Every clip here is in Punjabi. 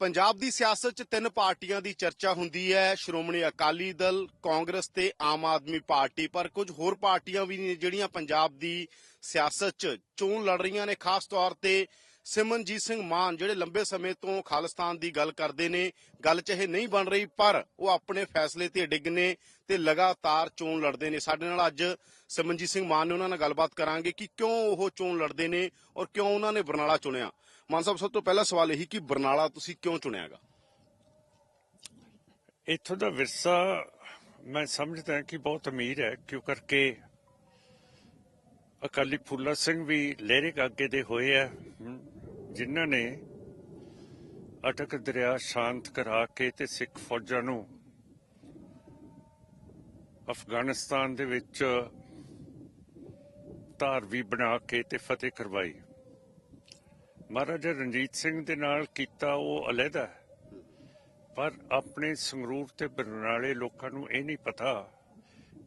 ਪੰਜਾਬ ਦੀ ਸਿਆਸਤ 'ਚ ਤਿੰਨ ਪਾਰਟੀਆਂ ਦੀ ਚਰਚਾ ਹੁੰਦੀ ਹੈ। ਸ਼੍ਰੋਮਣੀ ਅਕਾਲੀ ਦਲ, ਕਾਂਗਰਸ ਤੇ ਆਮ ਆਦਮੀ ਪਾਰਟੀ। ਪਰ ਕੁਝ ਹੋਰ ਪਾਰਟੀਆਂ ਵੀ ਨੇ ਜਿਹੜੀਆਂ ਪੰਜਾਬ ਦੀ ਸਿਆਸਤ 'ਚ ਚੋਣ ਲੜ ਰਹੀਆਂ ਨੇ। ਖਾਸ ਤੌਰ ਤੇ ਸਿਮਨਜੀਤ ਸਿੰਘ ਮਾਨ, ਜਿਹੜੇ ਲੰਬੇ ਸਮੇਂ ਤੋਂ ਖਾਲਿਸਤਾਨ ਦੀ ਗੱਲ ਕਰਦੇ ਨੇ। ਗੱਲ ਚ ਇਹ ਨਹੀਂ ਬਣ ਰਹੀ, ਪਰ ਉਹ ਆਪਣੇ ਫੈਸਲੇ ਤੇ ਡਿੱਗ ਨੇ ਤੇ ਲਗਾਤਾਰ ਚੋਣ ਲੜਦੇ ਨੇ। ਸਾਡੇ ਨਾਲ ਅੱਜ ਸਿਮਨਜੀਤ ਸਿੰਘ ਮਾਨ ਨੇ ਉਹਨਾਂ ਨਾਲ ਗੱਲਬਾਤ ਕਰਾਂਗੇ ਕਿ ਕਿਉਂ ਉਹ ਚੋਣ ਲੜਦੇ ਨੇ ਔਰ ਕਿਉਂ ਉਹਨਾਂ ਨੇ ਬਰਨਾਲਾ ਚੁਣਿਆ। ਮਾਨ ਸਾਹਿਬ, ਸਭ ਤੋਂ ਪਹਿਲਾ ਸਵਾਲ ਇਹੀ ਕਿ ਬਰਨਾਲਾ ਤੁਸੀਂ ਕਿਉਂ ਚੁਣਿਆਗਾ? ਇੱਥੋਂ ਦਾ ਵਿਰਸਾ ਮੈਂ ਸਮਝਦਾ ਕਿ ਬਹੁਤ ਅਮੀਰ ਹੈ, ਕਿਉਂ ਕਰਕੇ ਅਕਾਲੀ ਫੂਲਾ ਸਿੰਘ ਵੀ ਲਹਿਰੇ ਕਾਗੇ ਦੇ ਹੋਏ ਆ ਜਿਨ੍ਹਾਂ ਨੇ ਅਟਕ ਦਰਿਆ ਸ਼ਾਂਤ ਕਰਾ ਕੇ ਤੇ ਸਿੱਖ ਫੌਜਾਂ ਨੂੰ ਅਫਗਾਨਿਸਤਾਨ ਦੇ ਵਿੱਚ ਧਾਰਵੀ ਬਣਾ ਕੇ ਤੇ ਫਤਿਹ ਕਰਵਾਈ। ਮਹਾਰਾਜਾ ਰਣਜੀਤ ਸਿੰਘ ਦੇ ਨਾਲ ਕੀਤਾ ਉਹ ਅਲੱਗਾ ਪਰ ਆਪਣੇ ਸੰਗਰੂਰ ਤੇ ਬਰਨਾਲੇ ਲੋਕਾਂ ਨੂੰ ਇਹ ਨਹੀਂ ਪਤਾ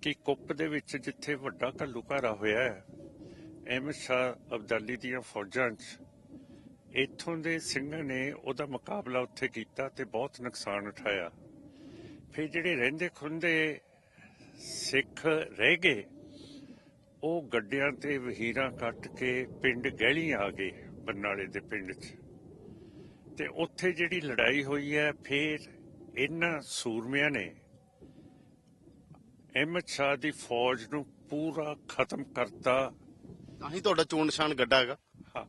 ਕਿ ਕੁੱਪ ਦੇ ਵਿੱਚ ਜਿੱਥੇ ਵੱਡਾ ਘੱਲੂਘਾਰਾ ਹੋਇਆ ਹੈ ਅਹਿਮਦ ਸ਼ਾਹ ਅਬਦਾਲੀ ਦੀਆਂ ਫੌਜਾਂ 'ਚ, ਇੱਥੋਂ ਦੇ ਸਿੰਘਾਂ ਨੇ ਉਹਦਾ ਮੁਕਾਬਲਾ ਉੱਥੇ ਕੀਤਾ ਤੇ ਬਹੁਤ ਨੁਕਸਾਨ ਉਠਾਇਆ। ਫਿਰ ਜਿਹੜੇ ਰਹਿੰਦੇ ਖੁੰਦੇ ਸਿੱਖ ਰਹਿ ਗਏ, ਉਹ ਗੱਡਿਆਂ ਤੇ ਵਹੀਰਾਂ ਕੱਟ ਕੇ ਪਿੰਡ ਗਹਿਲੀ ਆ ਗਏ। ਬਰਨਾਲੇ ਦੇ ਪਿੰਡ 'ਚ। ਤੇ ਉੱਥੇ ਜਿਹੜੀ ਲੜਾਈ ਹੋਈ ਹੈ ਫਿਰ ਇਹਨਾਂ ਸੂਰਮਿਆਂ ਨੇ ਅਹਿਮਦ ਸ਼ਾਹ ਦੀ ਫੌਜ ਨੂੰ ਪੂਰਾ ਖਤਮ ਕਰਤਾ। ਤਾਂ ਹੀ ਤੁਹਾਡਾ ਚੋਣ ਨਿਸ਼ਾਨ ਗੱਡਾ ਹੈਗਾ। ਹਾਂ।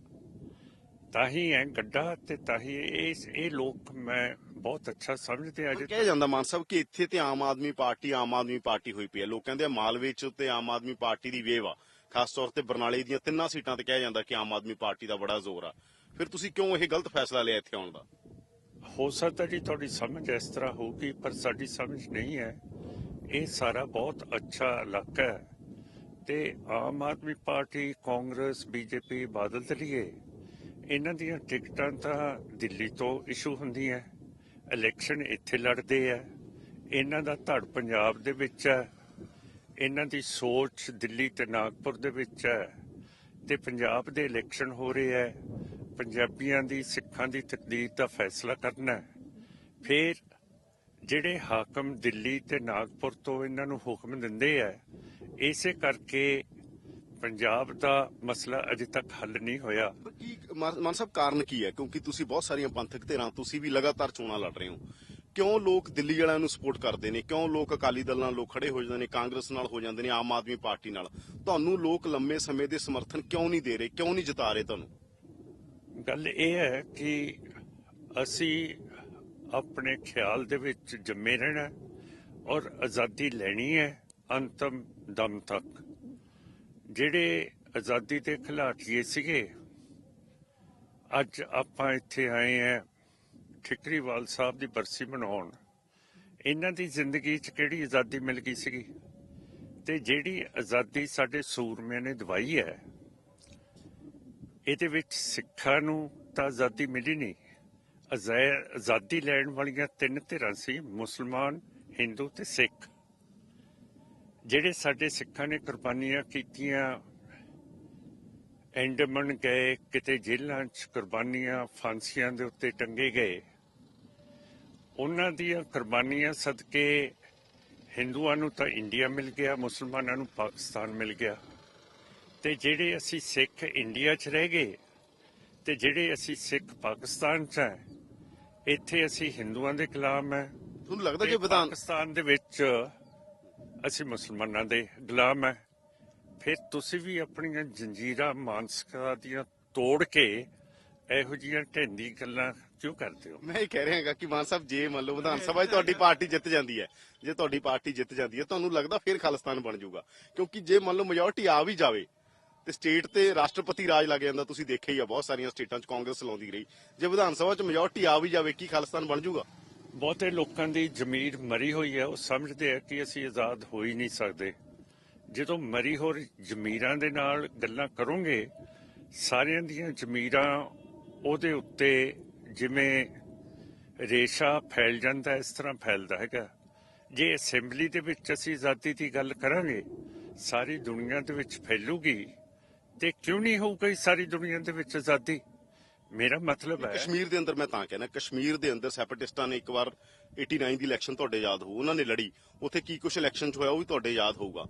ਤਾਂ ਹੀ ਹੈ ਗੱਡਾ ਤੇ ਤਾਂ ਹੀ ਇਹ ਇਹ ਲੋਕ ਮੈਂ ਬਹੁਤ ਅੱਛਾ ਸਮਝਦੇ ਆ ਪਰ ਜੇ ਕਿਹਾ ਜਾਂਦਾ ਮਾਨ ਸਾਹਿਬ ਕਿ ਇੱਥੇ ਤੇ ਆਮ ਆਦਮੀ ਪਾਰਟੀ ਆਮ ਆਦਮੀ ਪਾਰਟੀ ਹੋਈ ਪਈ ਹੈ। ਲੋਕਾਂ ਦੇ ਮਾਲਵੇ ਚ ਤੇ ਆਮ ਆਦਮੀ ਪਾਰਟੀ ਦੀ ਵੇਵ ਆ। ਖਾਸ ਤੌਰ ਤੇ ਬਰਨਾਲੇ ਦੀਆਂ ਤਿੰਨਾਂ ਸੀਟਾਂ ਤੇ ਕਿਹਾ ਜਾਂਦਾ ਕਿ ਆਮ ਆਦਮੀ ਪਾਰਟੀ ਦਾ ਬੜਾ ਜ਼ੋਰ ਆ। ਫਿਰ ਤੁਸੀਂ ਕਿਉਂ ਇਹ ਗਲਤ ਫੈਸਲਾ ਲਿਆ ਇੱਥੇ ਆਉਣ ਦਾ? ਹੋ ਸਕਦਾ ਜੀ ਤੁਹਾਡੀ ਸਮਝ ਇਸ ਤਰ੍ਹਾਂ ਹੋਊਗੀ, ਪਰ ਸਾਡੀ ਸਮਝ ਨਹੀਂ ਹੈ। ਇਹ ਸਾਰਾ ਬਹੁਤ ਅੱਛਾ ਇਲਾਕਾ ਹੈ ਤੇ ਆਮ ਆਦਮੀ ਪਾਰਟੀ, ਕਾਂਗਰਸ, ਬੀਜੇਪੀ ਬਾਦਲ ਦਲੀਏ ਇਹਨਾਂ ਦੀਆਂ ਟਿਕਟਾਂ ਤਾਂ ਦਿੱਲੀ ਤੋਂ ਇਸ਼ੂ ਹੁੰਦੀਆਂ। ਇਲੈਕਸ਼ਨ ਇੱਥੇ ਲੜਦੇ ਆ। ਇਹਨਾਂ ਦਾ ਧੜ ਪੰਜਾਬ ਦੇ ਵਿੱਚ ਹੈ। ਇਹਨਾਂ ਦੀ ਸੋਚ ਦਿੱਲੀ ਤੇ ਨਾਗਪੁਰ ਦੇ ਵਿੱਚ ਹੈ ਤੇ ਪੰਜਾਬ ਦੇ ਇਲੈਕਸ਼ਨ ਹੋ ਰਹੇ ਹੈ। ਪੰਜਾਬੀਆਂ ਦੀ, ਸਿੱਖਾਂ ਦੀ ਤਕਦੀਰ ਦਾ ਫੈਸਲਾ ਕਰਨਾ ਹੈ। ਫਿਰ ਜਿਹੜੇ ਹਾਕਮ ਦਿੱਲੀ ਤੇ ਨਾਗਪੁਰ ਤੋਂ ਇਹਨਾਂ ਨੂੰ ਹੁਕਮ ਦਿੰਦੇ ਆ ਇਸੇ ਕਰਕੇ ਪੰਜਾਬ ਦਾ ਮਸਲਾ ਅਜੇ ਤੱਕ ਹੱਲ ਨਹੀਂ ਹੋਇਆ। ਕੀ ਮਾਨ ਸਾਹਿਬ ਕਾਰਨ ਕੀ ਹੈ? ਕਿਉਂਕਿ ਤੁਸੀਂ ਬਹੁਤ ਸਾਰੀਆਂ ਪੰਥਕ ਧਿਰਾਂ, ਤੁਸੀਂ ਵੀ ਲਗਾਤਾਰ ਚੋਣਾਂ ਲੜ ਰਹੇ ਹੋ। ਕਿਉਂ ਲੋਕ ਦਿੱਲੀ ਵਾਲਿਆਂ ਨੂੰ ਸਪੋਰਟ ਕਰਦੇ ਨੇ? ਕਿਉਂ ਲੋਕ ਅਕਾਲੀ ਦਲ ਨਾਲ ਲੋਕ ਖੜੇ ਹੋ ਜਾਂਦੇ ਨੇ, ਕਾਂਗਰਸ ਨਾਲ ਹੋ ਜਾਂਦੇ ਨੇ, ਆਮ ਆਦਮੀ ਪਾਰਟੀ ਨਾਲ? ਤੁਹਾਨੂੰ ਲੋਕ ਲੰਮੇ ਸਮੇਂ ਦੇ ਸਮਰਥਨ ਕਿਉਂ ਨਹੀਂ ਦੇ ਰਹੇ? ਕਿਉਂ ਨਹੀਂ ਜਿਤਾ ਰਹੇ ਤੁਹਾਨੂੰ? ਗੱਲ ਇਹ ਹੈ ਕਿ ਅਸੀਂ ਆਪਣੇ ਖਿਆਲ ਦੇ ਵਿੱਚ ਜੰਮੇ ਰਹਿਣਾ ਔਰ ਆਜ਼ਾਦੀ ਲੈਣੀ ਹੈ ਅੰਤਮ ਦਮ ਤੱਕ। ਜਿਹੜੇ ਆਜ਼ਾਦੀ ਦੇ ਖਿਲਾਫੀਏ ਸੀਗੇ, ਅੱਜ ਆਪਾਂ ਇੱਥੇ ਆਏ ਹਾਂ ਠਿਕਰੀਵਾਲ ਸਾਹਿਬ ਦੀ ਬਰਸੀ ਮਨਾਉਣ, ਇਹਨਾਂ ਦੀ ਜ਼ਿੰਦਗੀ 'ਚ ਕਿਹੜੀ ਆਜ਼ਾਦੀ ਮਿਲ ਗਈ ਸੀਗੀ? ਤੇ ਜਿਹੜੀ ਆਜ਼ਾਦੀ ਸਾਡੇ ਸੂਰਮਿਆਂ ਨੇ ਦਵਾਈ ਹੈ, ਇਹਦੇ ਵਿੱਚ ਸਿੱਖਾਂ ਨੂੰ ਤਾਂ ਆਜ਼ਾਦੀ ਮਿਲੀ ਨਹੀਂ। ਆਜ਼ਾ- ਆਜ਼ਾਦੀ ਲੈਣ ਵਾਲੀਆਂ ਤਿੰਨ ਧਿਰਾਂ ਸੀ, ਮੁਸਲਮਾਨ, ਹਿੰਦੂ ਤੇ ਸਿੱਖ। ਜਿਹੜੇ ਸਾਡੇ ਸਿੱਖਾਂ ਨੇ ਕੁਰਬਾਨੀਆਂ ਕੀਤੀਆਂ, ਐਂਡਮਨ ਗਏ, ਕਿਤੇ ਜੇਲ੍ਹਾਂ 'ਚ ਕੁਰਬਾਨੀਆਂ ਫਾਂਸੀਆਂ ਦੇ ਉੱਤੇ ਟੰਗੇ ਗਏ ਉਹਨਾਂ ਦੀਆਂ ਕੁਰਬਾਨੀਆਂ ਸਦਕੇ ਹਿੰਦੂਆਂ ਨੂੰ ਤਾਂ ਇੰਡੀਆ ਮਿਲ ਗਿਆ ਮੁਸਲਮਾਨਾਂ ਨੂੰ ਪਾਕਿਸਤਾਨ ਮਿਲ ਗਿਆ। ਤੇ ਜਿਹੜੇ ਅਸੀਂ ਸਿੱਖ ਇੰਡੀਆ 'ਚ ਰਹਿ ਗਏ ਤੇ ਜਿਹੜੇ ਅਸੀਂ ਸਿੱਖ ਪਾਕਿਸਤਾਨ 'ਚ ਹੈ ਇੱਥੇ ਅਸੀਂ ਹਿੰਦੂਆਂ ਦੇ ਗੁਲਾਮ ਹੈ। ਤੁਹਾਨੂੰ ਲੱਗਦਾ ਵਿਧਾਨ ਪਾਕਿਸਤਾਨ ਦੇ ਵਿੱਚ ਅਸੀਂ ਮੁਸਲਮਾਨਾਂ ਦੇ ਗੁਲਾਮ ਹੈ। ਫਿਰ ਤੁਸੀਂ ਵੀ ਆਪਣੀਆਂ ਜੰਜੀਰਾਂ ਮਾਨਸਿਕਤਾ ਦੀਆਂ ਤੋੜ ਕੇ ਇਹੋ ਜਿਹੀਆਂ ਢੈਂਦੀ ਗੱਲਾਂ ਕਿਉਂ ਕਰਦੇ ਹੋ? ਮੈਂ ਇਹ ਕਹਿ ਰਿਹਾਗਾ ਕਿ ਮਾਨ ਸਾਹਿਬ ਜੇ ਮੰਨ ਲਓ ਵਿਧਾਨ ਸਭਾ 'ਚ ਤੁਹਾਡੀ ਪਾਰਟੀ ਜਿੱਤ ਜਾਂਦੀ ਹੈ ਜੇ ਤੁਹਾਡੀ ਪਾਰਟੀ ਜਿੱਤ ਜਾਂਦੀ ਹੈ ਤੁਹਾਨੂੰ ਲੱਗਦਾ ਫਿਰ ਖਾਲਿਸਤਾਨ ਬਣ ਜਾਊਗਾ? ਕਿਉਂਕਿ ਜੇ ਮੰਨ ਲਓ ਮੈਜੋਰਟੀ ਆ ਵੀ ਜਾਵੇ ਤੇ ਸਟੇਟ ਤੇ ਰਾਸ਼ਟਰਪਤੀ ਰਾਜ ਲੱਗ ਜਾਂਦਾ ਤੁਸੀਂ ਦੇਖਿਆ ਹੀ ਆ ਬਹੁਤ ਸਾਰੀਆਂ ਸਟੇਟਾਂ 'ਚ ਕਾਂਗਰਸ ਲਾਉਂਦੀ ਰਹੀ। ਜੇ ਵਿਧਾਨ ਸਭਾ 'ਚ ਮੈਜੋਰਟੀ ਆ ਵੀ ਜਾਵੇ ਕੀ ਖਾਲਿਸਤਾਨ ਬਣ ਜਾਊਗਾ? ਬਹੁਤੇ ਲੋਕਾਂ ਦੀ ਜ਼ਮੀਰ ਮਰੀ ਹੋਈ ਹੈ ਉਹ ਸਮਝਦੇ ਆ ਕਿ ਅਸੀਂ ਆਜ਼ਾਦ ਹੋ ਹੀ ਨਹੀਂ ਸਕਦੇ। ਜਦੋਂ ਮਰੀ ਹੋਈ ਜ਼ਮੀਰਾਂ ਦੇ ਨਾਲ ਗੱਲਾਂ ਕਰੋਗੇ ਸਾਰਿਆਂ ਦੀਆਂ ਜ਼ਮੀਰਾਂ ਉਹਦੇ ਉੱਤੇ ਜਿਵੇਂ ਰੇਸ਼ਾ ਫੈਲ ਜਾਂਦਾ, ਇਸ ਤਰ੍ਹਾਂ ਫੈਲਦਾ ਹੈਗਾ। ਜੇ ਅਸੈਂਬਲੀ ਦੇ ਵਿੱਚ ਅਸੀਂ ਆਜ਼ਾਦੀ ਦੀ ਗੱਲ ਕਰਾਂਗੇ, ਸਾਰੀ ਦੁਨੀਆ ਦੇ ਵਿੱਚ ਫੈਲੂਗੀ, ਤੇ ਕਿਉਂ ਨਹੀਂ ਹੋਊਗਾ ਸਾਰੀ ਦੁਨੀਆ ਦੇ ਵਿੱਚ ਆਜ਼ਾਦੀ? ਮੇਰਾ ਮਤਲਬ ਹੈ ਕਸ਼ਮੀਰ ਦੇ ਅੰਦਰ ਮੈਂ ਤਾਂ ਕਹਿੰਦਾ ਕਸ਼ਮੀਰ ਦੇ ਅੰਦਰ ਸੈਪਰੇਟਿਸਟਾਂ ਨੇ ਇੱਕ ਵਾਰ 89 ਦੀ ਇਲੈਕਸ਼ਨ ਤੁਹਾਡੇ ਯਾਦ ਹੋਊ, ਉਹਨਾਂ ਨੇ ਲੜੀ। ਉੱਥੇ ਕੀ ਕੁਝ ਇਲੈਕਸ਼ਨ 'ਚ ਹੋਇਆ ਉਹ ਵੀ ਤੁਹਾਡੇ ਯਾਦ ਹੋਊਗਾ।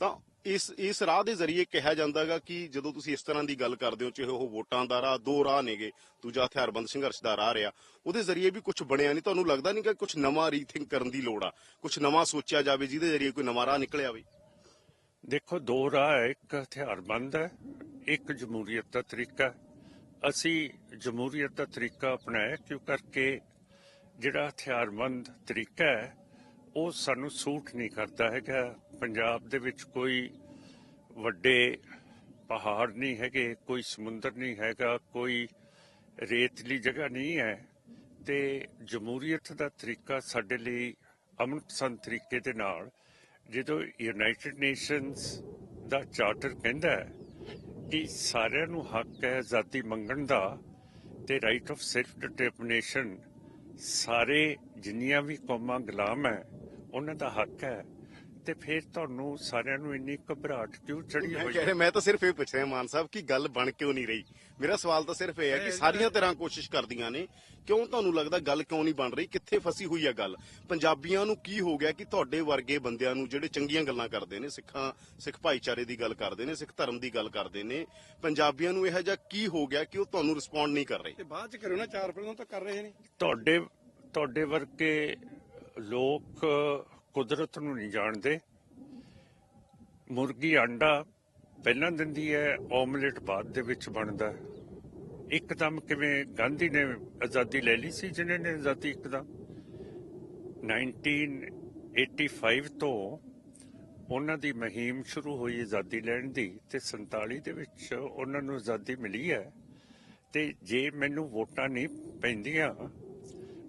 ਤਾਂ ਇਸ ਇਸ ਰਾਹ ਦੇ ਜ਼ਰੀਏ ਕਿਹਾ ਜਾਂਦਾਗਾ ਕਿ ਜਦੋਂ ਤੁਸੀਂ ਇਸ ਤਰ੍ਹਾਂ ਦੀ ਗੱਲ ਕਰਦੇ ਹੋ, ਚਾਹੇ ਉਹ ਵੋਟਾਂ ਦਾ ਰਾਹ, ਦੋ ਰਾਹ ਨੇਗੇ, ਦੂਜਾ ਹਥਿਆਰਬੰਦ ਸੰਘਰਸ਼ ਦਾ ਰਾਹ ਰਿਹਾ, ਉਹਦੇ ਜ਼ਰੀਏ ਵੀ ਕੁਝ ਬਣਿਆ ਨਹੀਂ। ਤੁਹਾਨੂੰ ਲੱਗਦਾ ਨਹੀਂ ਕਿ ਕੁਝ ਨਵਾਂ ਰੀਥਿੰਕ ਕਰਨ ਦੀ ਲੋੜ ਆ? ਕੁਝ ਨਵਾਂ ਸੋਚਿਆ ਜਾਵੇ, ਜਿਹਦੇ ਜ਼ਰੀਏ ਕੋਈ ਨਵਾਂ ਰਾਹ ਨਿਕਲਿਆ ਆਵੇ ਦੇਖੋ, ਦੋ ਰਾਹ ਹੈ, ਇੱਕ ਹਥਿਆਰਬੰਦ ਹੈ, ਇੱਕ ਜਮਹੂਰੀਅਤ ਦਾ ਤਰੀਕਾ ਅਸੀਂ ਜਮਹੂਰੀਅਤ ਦਾ ਤਰੀਕਾ ਅਪਣਾਇਆ, ਕਿਉਂ ਕਰਕੇ ਜਿਹੜਾ ਹਥਿਆਰਬੰਦ ਤਰੀਕਾ ਹੈ ਉਹ ਸਾਨੂੰ ਸੂਟ ਨਹੀਂ ਕਰਦਾ ਹੈਗਾ। ਪੰਜਾਬ ਦੇ ਵਿੱਚ ਕੋਈ ਵੱਡੇ ਪਹਾੜ ਨਹੀਂ ਹੈਗੇ, ਕੋਈ ਸਮੁੰਦਰ ਨਹੀਂ ਹੈਗਾ, ਕੋਈ ਰੇਤਲੀ ਜਗ੍ਹਾ ਨਹੀਂ ਹੈ। ਤੇ ਜਮਹੂਰੀਅਤ ਦਾ ਤਰੀਕਾ ਸਾਡੇ ਲਈ ਅਮਨ ਪਸੰਦ ਤਰੀਕੇ ਦੇ ਨਾਲ, ਜਦੋਂ ਯੂਨਾਈਟਿਡ ਨੇਸ਼ਨਸ ਦਾ ਚਾਰਟਰ ਕਹਿੰਦਾ ਹੈ ਕਿ ਸਾਰਿਆਂ ਨੂੰ ਹੱਕ ਹੈ ਆਜ਼ਾਦੀ ਮੰਗਣ ਦਾ, ਤੇ ਰਾਈਟ ਆਫ ਸੈਲਫ ਡਿਟਰਮੀਨੇਸ਼ਨ ਸਾਰੇ ਜਿੰਨੀਆਂ ਵੀ ਕੌਮਾਂ ਗੁਲਾਮ ਹੈ ਉਹਨਾਂ ਦਾ ਹੱਕ ਹੈ। ਤੇ ਫਿਰ ਤੁਹਾਨੂੰ ਸਾਰਿਆਂ ਨੂੰ ਇੰਨੀ ਘਬਰਾਹਟ ਕਿਉਂ ਚੜੀ ਹੋਈ ਰਿਹਾ ਮੈਂ ਤਾਂ ਸਿਰਫ ਇਹ ਪੁੱਛ ਰਿਹਾ ਮਾਨ ਸਾਹਿਬ ਕਿ ਗੱਲ ਬਣ ਕਿਉਂ ਨਹੀਂ ਰਹੀ? ਮੇਰਾ ਸਵਾਲ ਤਾਂ ਸਿਰਫ ਇਹ ਹੈ ਕਿ ਸਾਰੀਆਂ ਤਰ੍ਹਾਂ ਕੋਸ਼ਿਸ਼ ਕਰਦੀਆਂ ਨੇ ਕਿਉਂ ਤੁਹਾਨੂੰ ਲੱਗਦਾ ਗੱਲ ਕਿਉਂ ਨਹੀਂ ਬਣ ਰਹੀ? ਕਿੱਥੇ ਫਸੀ ਹੋਈ ਹੈ ਗੱਲ? ਪੰਜਾਬੀਆਂ ਨੂੰ ਕੀ ਹੋ ਗਿਆ ਕਿ ਤੁਹਾਡੇ ਵਰਗੇ ਬੰਦਿਆਂ ਨੂੰ ਜਿਹੜੇ ਚੰਗੀਆਂ ਗੱਲਾਂ ਕਰਦੇ ਨੇ ਸਿੱਖਾਂ ਸਿੱਖ ਭਾਈਚਾਰੇ ਦੀ ਗੱਲ ਕਰਦੇ ਨੇ ਸਿੱਖ ਧਰਮ ਦੀ ਗੱਲ ਕਰਦੇ ਨੇ ਪੰਜਾਬੀਆਂ ਨੂੰ ਇਹੋ ਜਿਹਾ ਕੀ ਹੋ ਗਿਆ ਕਿ ਉਹ ਤੁਹਾਨੂੰ ਰਿਸਪੌਂਡ ਨਹੀਂ ਕਰ ਰਹੇ? ਤੇ ਬਾਅਦ ਚ ਕਰੋ ਨਾ ਚਾਰ ਪਹਿਲਾਂ ਤਾਂ ਕਰ ਰਹੇ ਨੇ। ਤੁਹਾਡੇ ਤੁਹਾਡੇ ਵਰਗੇ ਲੋਕ ਕੁਦਰਤ ਨੂੰ ਨਹੀਂ ਜਾਣਦੇ। ਮੁਰਗੀ ਅੰਡਾ ਪਹਿਲਾਂ ਦਿੰਦੀ ਹੈ ਆਮਲੇਟ ਬਾਅਦ ਦੇ ਵਿੱਚ ਬਣਦਾ ਹੈ। ਇੱਕਦਮ ਕਿਵੇਂ ਗਾਂਧੀ ਨੇ ਆਜ਼ਾਦੀ ਲੈ ਲਈ ਸੀ, ਜਿਨ੍ਹਾਂ ਨੇ ਆਜ਼ਾਦੀ ਇੱਕਦਮ? 1985 ਤੋਂ ਉਹਨਾਂ ਦੀ ਮੁਹਿੰਮ ਸ਼ੁਰੂ ਹੋਈ ਆਜ਼ਾਦੀ ਲੈਣ ਦੀ ਤੇ 47 ਦੇ ਵਿੱਚ ਉਹਨਾਂ ਨੂੰ ਆਜ਼ਾਦੀ ਮਿਲੀ ਹੈ। ਤੇ ਜੇ ਮੈਨੂੰ ਵੋਟਾਂ ਨਹੀਂ ਪੈਂਦੀਆਂ,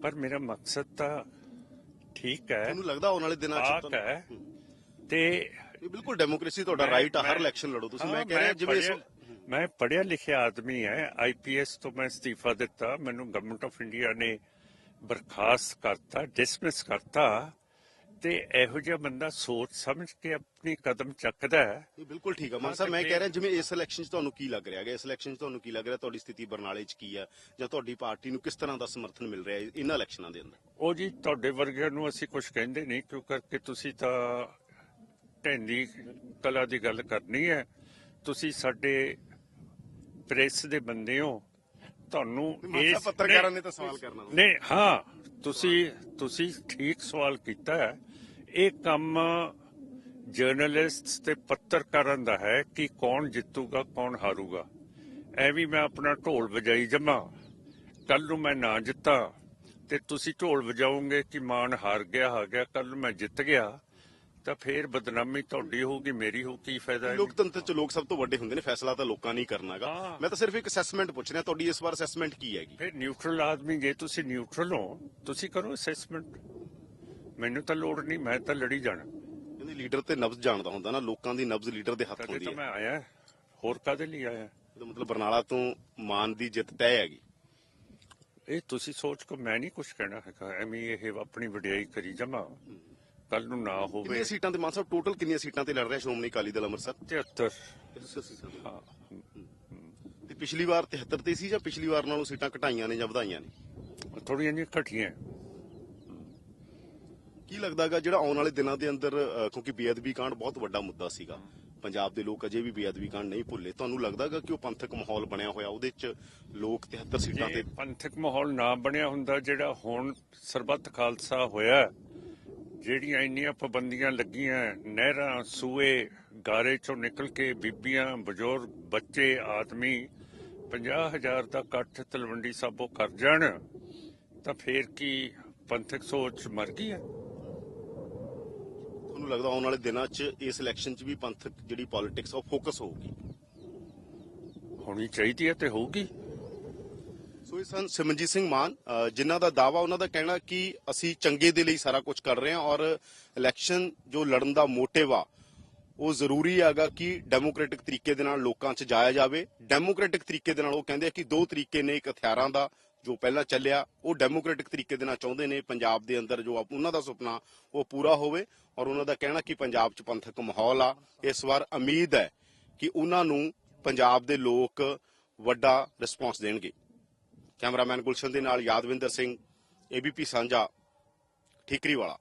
ਪਰ ਮੇਰਾ ਮਕਸਦ ਤਾਂ ਠੀਕ ਹੈ। ਤੁਹਾਨੂੰ ਲੱਗਦਾ ਆਉਣ ਵਾਲੇ ਦਿਨਾਂ 'ਚ ਪਾਕ ਤੁਹਾਨੂੰ- ਹੈ। ਤੇ ਇਹ ਬਿਲਕੁਲ ਡੈਮੋਕ੍ਰੇਸੀ ਤੁਹਾਡਾ ਮੈਂ- ਰਾਈਟ ਆ ਹਰ ਮੈਂ- ਇਲੈਕਸ਼ਨ ਲੜੋ ਤੁਸੀਂ। ਹਾਂ, ਮੈਂ ਕਹਿ ਰਿਹਾ ਜਿਵੇਂ ਇਸ ਪੜ੍ਹਿਆ- ਮੈਂ ਪੜਿਆ ਲਿਖਿਆ ਆਦਮੀ ਹੈ। ਆਈਪੀਐਸ ਤੋਂ ਮੈਂ ਅਸਤੀਫਾ ਦਿੱਤਾ। ਮੈਨੂੰ ਗਵਰਨਮੈਂਟ ਆਫ ਇੰਡੀਆ ਨੇ ਬਰਖਾਸਤ ਕਰਤਾ ਡਿਸਮਿਸ ਕਰਤਾ। ਤੇ ਇਹੋ ਜਿਹਾ ਬੰਦਾ ਸੋਚ ਸਮਝ ਕੇ ਆਪਣੀ ਕਦਮ ਚੱਕਦਾ ਹੈ। ਇਹ ਬਿਲਕੁਲ ਠੀਕ ਆ। ਮਾਨ ਸਾਹਿਬ ਮੈਂ ਕਹਿ ਰਿਹਾ ਜਿਵੇਂ ਇਸ ਇਲੈਕਸ਼ਨ 'ਚ ਤੁਹਾਨੂੰ ਕੀ ਲੱਗ ਰਿਹਾ ਹੈ ਇਸ ਇਲੈਕਸ਼ਨ 'ਚ ਤੁਹਾਨੂੰ ਕੀ ਲੱਗ ਰਿਹਾ? ਤੁਹਾਡੀ ਸਥਿਤੀ ਬਰਨਾਲੇ 'ਚ ਕੀ ਆ? ਜਾਂ ਤੁਹਾਡੀ ਪਾਰਟੀ ਨੂੰ ਕਿਸ ਤਰ੍ਹਾਂ ਦਾ ਸਮਰਥਨ ਮਿਲ ਰਿਹਾ ਹੈ ਇਹਨਾਂ ਇਲੈਕਸ਼ਨਾਂ ਦੇ ਅੰਦਰ? ਉਹ ਜੀ ਤੁਹਾਡੇ ਵਰਗਿਆਂ ਨੂੰ ਅਸੀਂ ਕੁਝ ਕਹਿੰਦੇ ਨਹੀਂ ਕਿਉਂ ਕਰਕੇ ਤੁਸੀਂ ਤਾਂ ਢੈਂਦੀ ਕਲਾ ਦੀ ਗੱਲ ਕਰਨੀ ਹੈ। ਤੁਸੀਂ ਸਾਡੇ ਪ੍ਰੈਸ ਦੇ ਬੰਦੇ ਹੋ। ਤੁਹਾਨੂੰ ਸਾਹਿਬ ਪੱਤਰਕਾਰਾਂ ਨੇ ਤਾਂ ਸਵਾਲ ਕਰਨਾ। ਨਹੀਂ ਹਾਂ ਤੁਸੀਂ ਤੁਸੀਂ ਠੀਕ ਸਵਾਲ ਕੀਤਾ ਹੈ। ਇਹ ਕੰਮ ਜਰਨਲਿਸਟ ਤੇ ਪੱਤਰਕਾਰਾਂ ਦਾ ਹੈ ਕਿ ਕੌਣ ਜਿੱਤੂਗਾ ਕੌਣ ਹਾਰੂਗਾ। ਐਵੇਂ ਮੈਂ ਆਪਣਾ ਢੋਲ ਵਜਾਈ ਜਮਾ। ਕੱਲ ਨੂੰ ਮੈਂ ਨਾ ਜਿੱਤਾ ਤੇ ਤੁਸੀਂ ਢੋਲ ਵਜਾਓਗੇ ਕਿ ਮਾਨ ਹਾਰ ਗਿਆ ਹਾਰ ਗਿਆ ਕੱਲ ਨੂੰ ਮੈਂ ਜਿੱਤ ਗਿਆ ਤਾਂ ਫੇਰ ਬਦਨਾਮੀ ਤੁਹਾਡੀ ਹੋਊਗੀ ਮੇਰੀ ਹੋ ਕੀ ਫਾਇਦਾ ਹੈ ਲੋਕਤੰਤਰ 'ਚ ਲੋਕ ਸਭ ਤੋਂ ਵੱਡੇ ਹੁੰਦੇ ਨੇ ਫੈਸਲਾ ਤਾਂ ਲੋਕਾਂ ਨੇ ਹੀ ਕਰਨਾਗਾ। ਮੈਂ ਤਾਂ ਸਿਰਫ ਇੱਕ ਅਸੈਸਮੈਂਟ ਪੁੱਛ ਰਿਹਾ ਤੁਹਾਡੀ ਇਸ ਵਾਰ ਅਸੈਸਮੈਂਟ ਕੀ ਹੈਗੀ? ਫਿਰ ਨਿਊਟਰਲ ਆਦਮੀ ਜੇ ਤੁਸੀਂ ਨਿਊਟਰਲ ਹੋ ਤੁਸੀਂ ਕਰੋ ਅਸੈਸਮੈਂਟ ਮੈਨੂੰ ਤਾਂ ਲੋੜ ਨਹੀਂ ਮੈਂ ਤਾਂ ਲੜੀ ਜਾਣਾ। ਕਹਿੰਦੇ ਲੀਡਰ ਤੇ ਨਬਜ਼ ਜਾਣਦਾ ਹੁੰਦਾ ਨਾ ਲੋਕਾਂ ਦੀ ਨਬਜ਼ ਲੀਡਰ ਦੇ ਹੱਥ ਹੁੰਦੀ ਤਾਂ ਹੈ। ਮੈਂ ਆਇਆ ਹੋਰ ਕਾਦੇ ਲਈ ਆਇਆ? ਇਹਦਾ ਮਤਲਬ ਬਰਨਾਲਾ ਤੋਂ ਮਾਨ ਦੀ ਜਿੱਤ ਤੈਅ ਹੈਗੀ। ਇਹ ਤੁਸੀਂ ਸੋਚ ਕੋ ਮੈਂ ਨਹੀਂ ਕੁਝ ਕਹਿਣਾ ਹੈਗਾ ਐਵੇਂ ਇਹ ਆਪਣੀ ਵਡਿਆਈ ਕਰੀ ਜਮਾ ਕੱਲ ਨੂੰ ਨਾ ਹੋਵੇ। ਕਿੰਨੀਆਂ ਸੀਟਾਂ ਤੇ ਮਾਨ ਸਾਹਿਬ ਟੋਟਲ ਕਿੰਨੀਆਂ ਸੀਟਾਂ ਤੇ ਲੜ ਰਿਹਾ ਸ਼੍ਰੋਮਣੀ ਅਕਾਲੀ ਦਲ ਅੰਮ੍ਰਿਤਸਰ? 73 ਹਾਂ। ਤੇ ਪਿਛਲੀ ਵਾਰ 73 ਤੇ ਸੀ ਜਾਂ ਪਿਛਲੀ ਵਾਰ ਨਾਲੋਂ ਸੀਟਾਂ ਘਟਾਈਆਂ ਨੇ ਜਾਂ ਵਧਾਈਆਂ ਨੇ? ਥੋੜੀਆਂ ਜਿਹੀਆਂ ਘਟੀਆਂ। ਕੀ ਲੱਗਦਾਗਾ ਜਿਹੜਾ ਆਉਣ ਵਾਲੇ ਦਿਨਾਂ ਦੇ ਅੰਦਰ ਕਿਉਂਕਿ ਬੇਅਦਬੀ ਕਾਂਡ ਬਹੁਤ ਵੱਡਾ ਮੁੱਦਾ ਸੀਗਾ। ਪੰਜਾਬ ਦੇ ਲੋਕ ਅਜੇ ਵੀ ਬੇਅਦਬੀ ਕਾਂਡ ਨਹੀਂ ਭੁੱਲੇ। ਤੁਹਾਨੂੰ ਲੱਗਦਾਗਾ ਕਿ ਉਹ ਪੰਥਕ ਮਾਹੌਲ ਬਣਿਆ ਹੋਇਆ ਉਹਦੇ 'ਚ ਲੋਕ 73 ਸੀਟਾਂ ਜੇ ਤੇ ਪੰਥਕ ਮਾਹੌਲ ਨਾ ਬਣਿਆ ਹੁੰਦਾ ਜਿਹੜਾ ਹੁਣ ਸਰਬੱਤ ਖਾਲਸਾ ਹੋਇਆ ਜਿਹੜੀਆਂ ਇੰਨੀਆਂ ਪਾਬੰਦੀਆਂ ਲੱਗੀਆਂ ਨਹਿਰਾਂ ਸੂਏ ਗਾਰੇ ਚੋਂ ਨਿਕਲ ਕੇ ਬੀਬੀਆਂ ਬਜ਼ੁਰਗ ਬੱਚੇ ਆਦਮੀ 50000 ਦਾ ਇਕੱਠ ਤਲਵੰਡੀ ਸਾਬੋ ਕਰ ਜਾਣ ਤਾਂ ਫੇਰ ਕੀ ਪੰਥਕ ਸੋਚ ਮਰ ਗਈ ਹੈ? ਤੁਹਾਨੂੰ ਲੱਗਦਾ ਆਉਣ ਵਾਲੇ ਦਿਨਾਂ 'ਚ ਇਸ ਇਲੈਕਸ਼ਨ 'ਚ ਵੀ ਪੰਥਕ ਜਿਹੜੀ ਪੋਲਿਟਿਕਸ ਉਹ ਫੋਕਸ ਹੋਊਗੀ। ਹੋਣੀ ਚਾਹੀਦੀ ਹੈ ਤੇ ਹੋਊਗੀ। ਸੋ ਇਹ ਸਨ ਸਿਮਰਜੀਤ ਸਿੰਘ ਮਾਨ ਜਿਨ੍ਹਾਂ ਦਾ ਦਾਵਾ ਉਹਨਾਂ ਦਾ ਕਹਿਣਾ ਕਿ ਅਸੀਂ ਚੰਗੇ ਦੇ ਲਈ ਸਾਰਾ ਕੁਝ ਕਰ ਰਹੇ ਹਾਂ ਔਰ ਇਲੈਕਸ਼ਨ ਜੋ ਲੜਨ ਦਾ ਮੋਟਿਵ ਆ ਉਹ ਜ਼ਰੂਰੀ ਹੈਗਾ ਕਿ ਡੈਮੋਕ੍ਰੈਟਿਕ ਤਰੀਕੇ ਦੇ ਨਾਲ ਲੋਕਾਂ 'ਚ ਜਾਇਆ ਜਾਵੇ। ਡੈਮੋਕ੍ਰੈਟਿਕ ਤਰੀਕੇ ਦੇ ਨਾਲ ਉਹ ਕਹਿੰਦੇ ਆ ਕਿ ਦੋ ਤਰੀਕੇ ਨੇ ਇੱਕ ਹਥਿਆਰਾਂ ਦਾ ਜੋ ਪਹਿਲਾਂ ਚੱਲਿਆ, ਉਹ ਡੈਮੋਕ੍ਰੈਟਿਕ ਤਰੀਕੇ ਦੇ ਨਾਲ ਚਾਹੁੰਦੇ ਨੇ ਪੰਜਾਬ ਦੇ ਅੰਦਰ ਜੋ ਉਹਨਾਂ ਦਾ ਸੁਪਨਾ, ਉਹ ਪੂਰਾ ਹੋਵੇ ਔਰ ਉਹਨਾਂ ਦਾ ਕਹਿਣਾ ਕਿ ਪੰਜਾਬ 'ਚ ਪੰਥਕ ਮਾਹੌਲ ਆ। ਇਸ ਵਾਰ ਉਮੀਦ ਹੈ ਕਿ ਉਹਨਾਂ ਨੂੰ ਪੰਜਾਬ ਦੇ ਲੋਕ ਵੱਡਾ ਰਿਸਪੌਂਸ ਦੇਣਗੇ। ਕੈਮਰਾਮੈਨ ਗੁਲਸ਼ਨ ਦੇ ਨਾਲ ਯਾਦਵਿੰਦਰ ਸਿੰਘ ਏਬੀਪੀ ਸਾਂਝਾ ਠੀਕਰੀ ਵਾਲਾ